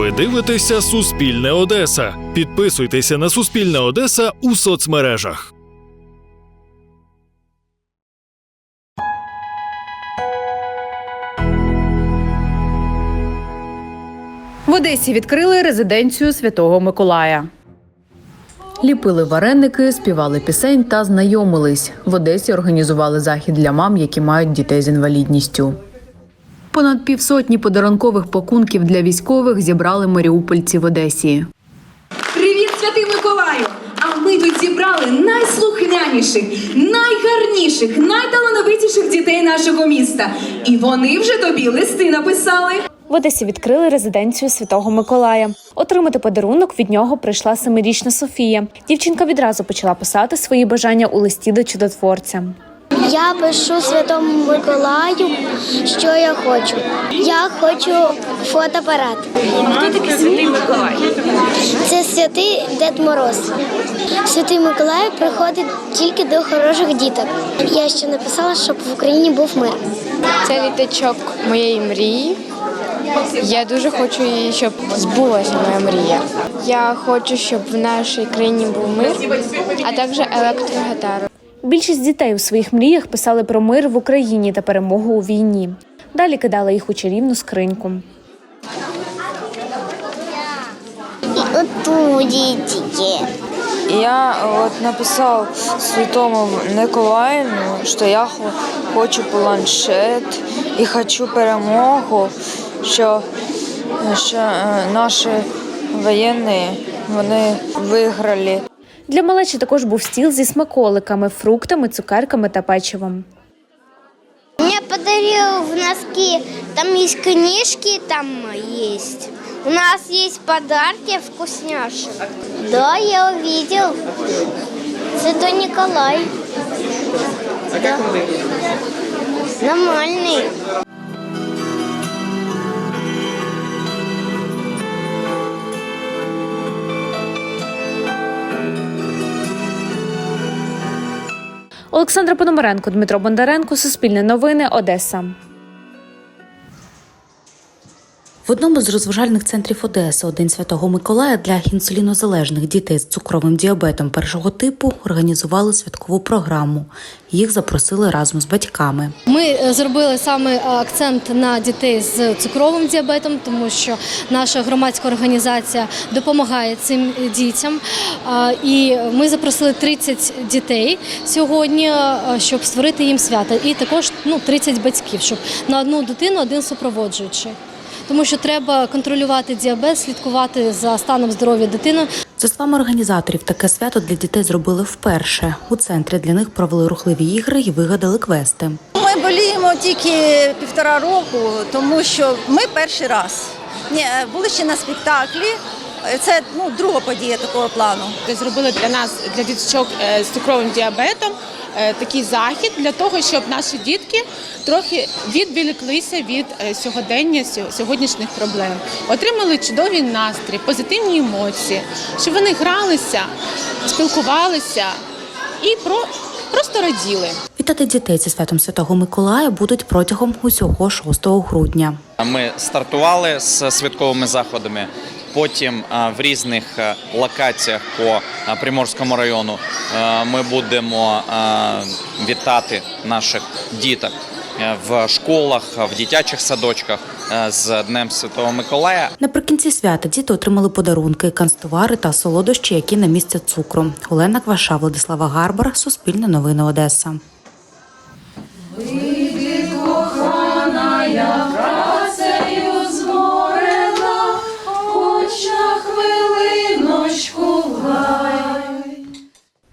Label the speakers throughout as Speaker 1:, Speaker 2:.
Speaker 1: Ви дивитеся Суспільне Одеса. Підписуйтеся на Суспільне Одеса у соцмережах.
Speaker 2: В Одесі відкрили резиденцію Святого Миколая. Ліпили вареники, співали пісень та знайомились. В Одесі організували захід для мам, які мають дітей з інвалідністю. Понад півсотні подарункових пакунків для військових зібрали маріупольці в Одесі.
Speaker 3: Привіт, святий Миколаю! А ми тут зібрали найслухняніших, найгарніших, найталановитіших дітей нашого міста. І вони вже тобі листи написали.
Speaker 4: В Одесі відкрили резиденцію Святого Миколая. Отримати подарунок від нього прийшла семирічна Софія. Дівчинка відразу почала писати свої бажання у листі до чудотворця.
Speaker 5: Я пишу Святому Миколаю, що я хочу. Я хочу фотоапарат.
Speaker 3: Хто такий святий Миколай?
Speaker 5: Це святий Дед Мороз. Святий Миколай приходить тільки до хороших діток. Я ще написала, щоб в Україні був мир.
Speaker 6: Це літачок моєї мрії. Я дуже хочу, її, щоб збулася моя мрія. Я хочу, щоб в нашій країні був мир, а також електрогітара.
Speaker 4: Більшість дітей у своїх мріях писали про мир в Україні та перемогу у війні. Далі кидали їх у чарівну скриньку.
Speaker 5: Оту дітки.
Speaker 7: Я от написав святому Миколаю, що я хочу планшет і хочу перемогу, що, що е, наші воєнні вони виграли.
Speaker 4: Для малечі також був стіл зі смаколиками, фруктами, цукерками та печивом.
Speaker 5: Мне подарил в носки. Там есть книжки, там есть. У нас есть подарки вкусняшек. Да, я увидел. Святой Николай. Да. Нормальный.
Speaker 4: Олександра Пономаренко, Дмитро Бондаренко, Суспільне новини, Одеса.
Speaker 8: В одному з розважальних центрів Одеси День Святого Миколая для інсулінозалежних дітей з цукровим діабетом першого типу організували святкову програму. Їх запросили разом з батьками.
Speaker 9: Ми е, зробили саме е, акцент на дітей з цукровим діабетом, тому що наша громадська організація допомагає цим дітям. І ми запросили 30 дітей сьогодні, е, щоб створити їм свято. І також ну, 30 батьків, щоб на одну дитину один супроводжуючий. Тому що треба контролювати діабет, слідкувати за станом здоров'я дитини.
Speaker 8: За словами організаторів, таке свято для дітей зробили вперше. У центрі для них провели рухливі ігри і вигадали квести.
Speaker 10: Ми боліємо тільки півтора року, тому що ми перший раз. Ні, були ще на спектаклі. Це ну, друга подія такого плану.
Speaker 11: зробили для нас, для діточок е, з цукровим діабетом, е, такий захід для того, щоб наші дітки трохи відволіклися від е, сьогодення сьогоднішніх проблем, отримали чудовий настрій, позитивні емоції, щоб вони гралися, спілкувалися і про просто раділи.
Speaker 8: Вітати дітей зі святом Святого Миколая будуть протягом усього 6 грудня.
Speaker 12: Ми стартували з святковими заходами. Потім в різних локаціях по Приморському району ми будемо вітати наших діток в школах, в дитячих садочках з Днем Святого Миколая.
Speaker 8: Наприкінці свята діти отримали подарунки, канцтовари та солодощі, які на місці цукру. Олена Кваша, Владислава Гарбар, Суспільне новини Одеса.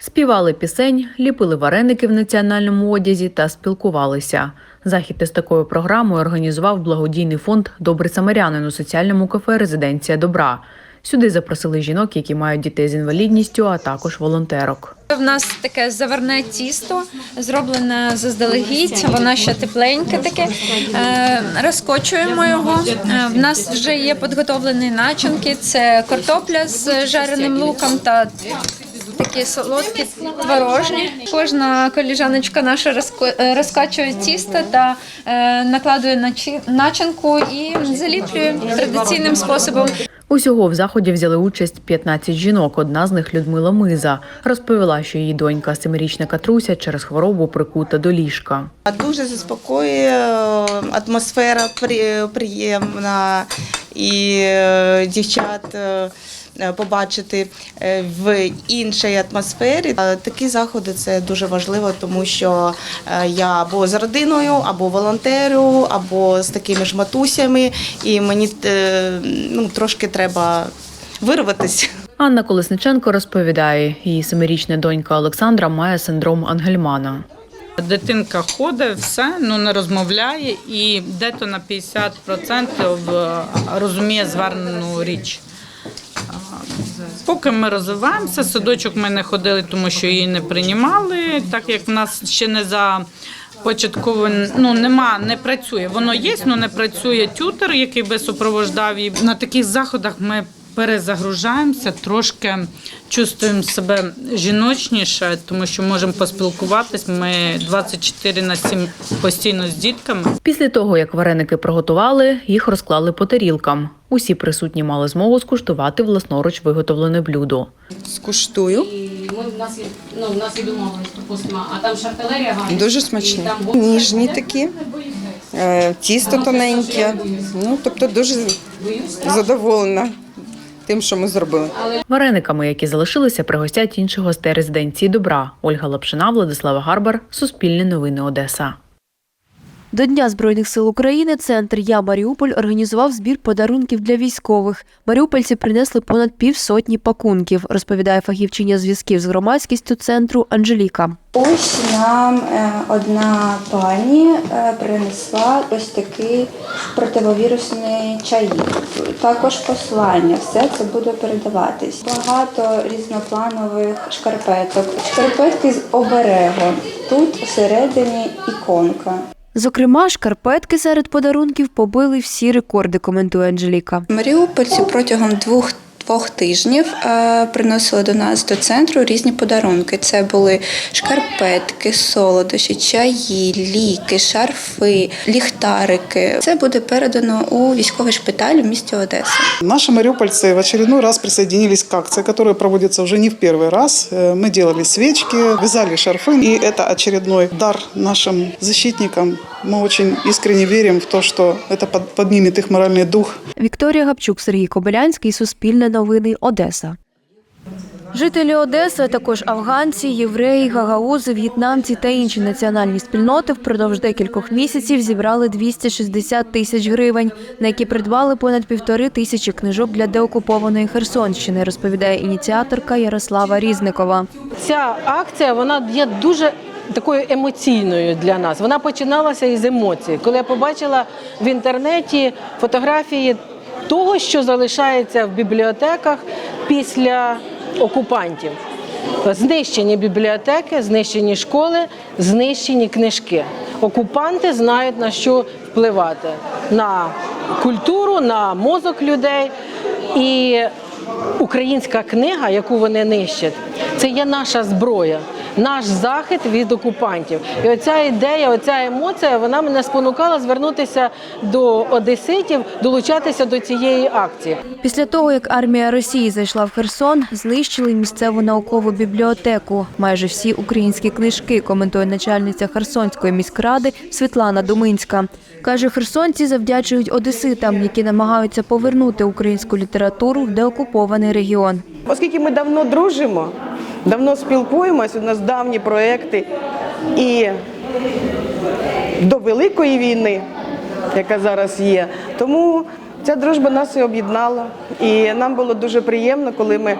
Speaker 2: Співали пісень, ліпили вареники в національному одязі та спілкувалися. Захід із такою програмою організував благодійний фонд Добрий самарянин у соціальному кафе Резиденція добра. Сюди запросили жінок, які мають дітей з інвалідністю, а також волонтерок.
Speaker 6: В нас таке заварне тісто, зроблене заздалегідь, воно ще тепленьке таке. Е, Розкочуємо його. Е, В нас вже є підготовлені начинки. Це картопля з жареним луком та такі солодкі творожні. Кожна коліжаночка наша е, розкачує тісто та е, накладує начинку і заліплює традиційним способом.
Speaker 2: Усього в заході взяли участь 15 жінок. Одна з них Людмила Миза розповіла, що її донька, семирічна Катруся, через хворобу прикута до ліжка.
Speaker 13: Дуже заспокоює е, атмосфера при- приємна і дівчат побачити е, в іншій атмосфері. Е, Такі заходи це дуже важливо, тому що е, я або з родиною, або волонтерю, або з такими ж матусями, і мені е, ну, трошки треба вирватися.
Speaker 2: Анна Колесниченко розповідає, її семирічна донька Олександра має синдром Ангельмана.
Speaker 14: Дитинка ходить, все, ну не розмовляє і дето на 50% розуміє звернену річ. Поки ми розвиваємося, садочок ми не ходили, тому що її не приймали, так як в нас ще не за початково ну нема, не працює. Воно є, але не працює тютер, який би супроводжав її. На таких заходах ми перезагружаємося, трошки чувствуємо себе жіночніше, тому що можемо поспілкуватись. Ми 24 на 7 постійно з дітками.
Speaker 2: Після того, як вареники приготували, їх розклали по тарілкам. Усі присутні мали змогу скуштувати власноруч виготовлене блюдо.
Speaker 13: Скуштую.
Speaker 15: Ми в нас є ну в нас є домовленість, допустимо, а там гарна.
Speaker 13: Дуже смачні.
Speaker 15: І там
Speaker 13: Ніжні такі, е, тісто тоненьке. Ну, тобто дуже задоволена тим, що ми зробили.
Speaker 2: Варениками, які залишилися, пригостять інших гостей резиденції добра. Ольга Лапшина, Владислава Гарбар, Суспільне новини Одеса.
Speaker 16: До Дня Збройних сил України центр Я Маріуполь організував збір подарунків для військових. Маріупольці принесли понад півсотні пакунків, розповідає фахівчиня зв'язків з громадськістю центру Анжеліка.
Speaker 17: Ось нам е, одна пані е, принесла ось такий противовірусний чаї. Також послання. Все це буде передаватись. Багато різнопланових шкарпеток. Шкарпетки з оберегом. Тут всередині іконка.
Speaker 16: Зокрема, шкарпетки серед подарунків побили всі рекорди, коментує Анжеліка.
Speaker 17: Маріупольці протягом двох двох тижнів е, приносили до нас до центру різні подарунки. Це були шкарпетки, солодощі, чаї, ліки, шарфи, ліхтарики. Це буде передано у військовий шпиталь в місті Одеса.
Speaker 18: Наши мариупольцы в очередной раз присоединились к акции, которая проводится уже не в первый раз. Э, Мы делали свечки, вязали шарфы, и это очередной дар нашим защитникам. Мы очень искренне верим в то, что это под- поднимет их моральный дух.
Speaker 16: Вікторія Гапчук, Сергій Кобилянський, Суспільне новини, Одеса. Жителі Одеси, а також афганці, євреї, гагаузи, в'єтнамці та інші національні спільноти впродовж декількох місяців зібрали 260 тисяч гривень, на які придбали понад півтори тисячі книжок для деокупованої Херсонщини, розповідає ініціаторка Ярослава Різникова.
Speaker 19: Ця акція вона є дуже такою емоційною для нас. Вона починалася із емоцій. Коли я побачила в інтернеті фотографії того, що залишається в бібліотеках після окупантів. Знищені бібліотеки, знищені школи, знищені книжки. Окупанти знають на що впливати на культуру, на мозок людей. І українська книга, яку вони нищать, це є наша зброя, наш захист від окупантів. І оця ідея, оця емоція, вона мене спонукала звернутися до одеситів, долучатися до цієї акції.
Speaker 16: Після того, як армія Росії зайшла в Херсон, знищили місцеву наукову бібліотеку. Майже всі українські книжки, коментує начальниця Херсонської міськради Світлана Думинська. Каже, херсонці завдячують одеситам, які намагаються повернути українську літературу в деокупований регіон.
Speaker 20: Оскільки ми давно дружимо, давно спілкуємось, у нас давні проекти і до Великої війни, яка зараз є. Тому ця дружба нас і об'єднала. І нам було дуже приємно, коли ми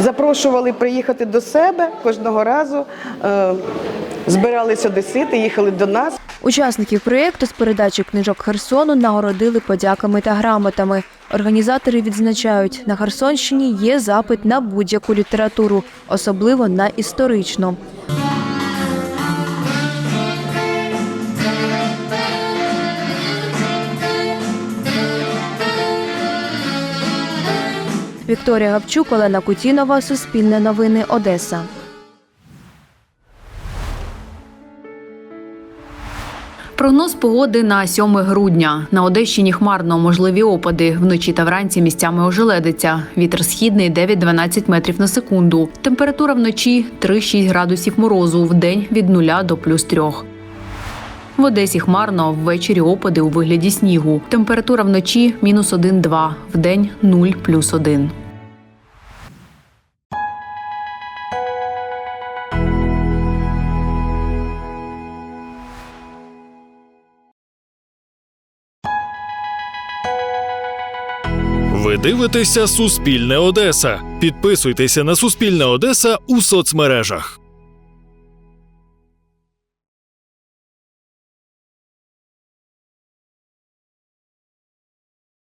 Speaker 20: запрошували приїхати до себе кожного разу. е, Збиралися одесити, їхали до нас.
Speaker 16: Учасників проєкту з передачі книжок Херсону нагородили подяками та грамотами. Організатори відзначають, на Херсонщині є запит на будь-яку літературу, особливо на історичну. Вікторія Гавчук, Олена Кутінова, Суспільне новини, Одеса.
Speaker 2: Прогноз погоди на 7 грудня. На Одещині хмарно, можливі опади. Вночі та вранці місцями ожеледиться. Вітер східний 9-12 метрів на секунду. Температура вночі 3-6 градусів морозу, в день від 0 до плюс 3. В Одесі хмарно, ввечері опади у вигляді снігу. Температура вночі мінус 1-2, в день 0 плюс 1.
Speaker 1: Ви дивитеся Суспільне Одеса. Підписуйтеся на Суспільне Одеса у соцмережах.